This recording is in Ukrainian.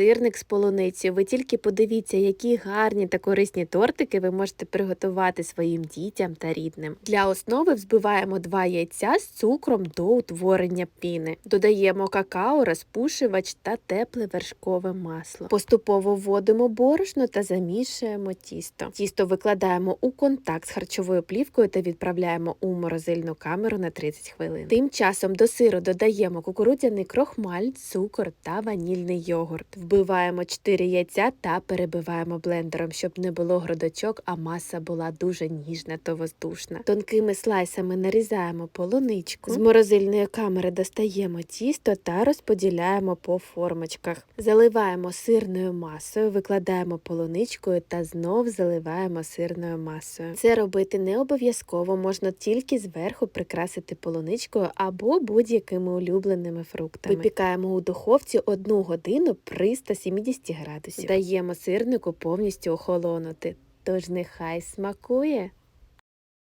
сирник з полуницею. Ви тільки подивіться, які гарні та корисні тортики ви можете приготувати своїм дітям та рідним. Для основи взбиваємо два яйця з цукром до утворення піни. Додаємо какао, розпушувач та тепле вершкове масло. Поступово вводимо борошно та замішуємо тісто. Тісто викладаємо у контакт з харчовою плівкою та відправляємо у морозильну камеру на 30 хвилин. Тим часом до сиру додаємо кукурудзяний крохмаль, цукор та ванільний йогурт. Вбиваємо 4 яйця та перебиваємо блендером, щоб не було грудочок, а маса була дуже ніжна та воздушна. Тонкими слайсами нарізаємо полуничку. З морозильної камери достаємо тісто та розподіляємо по формочках. Заливаємо сирною масою, викладаємо полуничкою та знов заливаємо сирною масою. Це робити не обов'язково, можна тільки зверху прикрасити полуничкою або будь-якими улюбленими фруктами. Випікаємо у духовці одну годину при 170 градусів. Даємо сирнику повністю охолонути. Тож нехай смакує.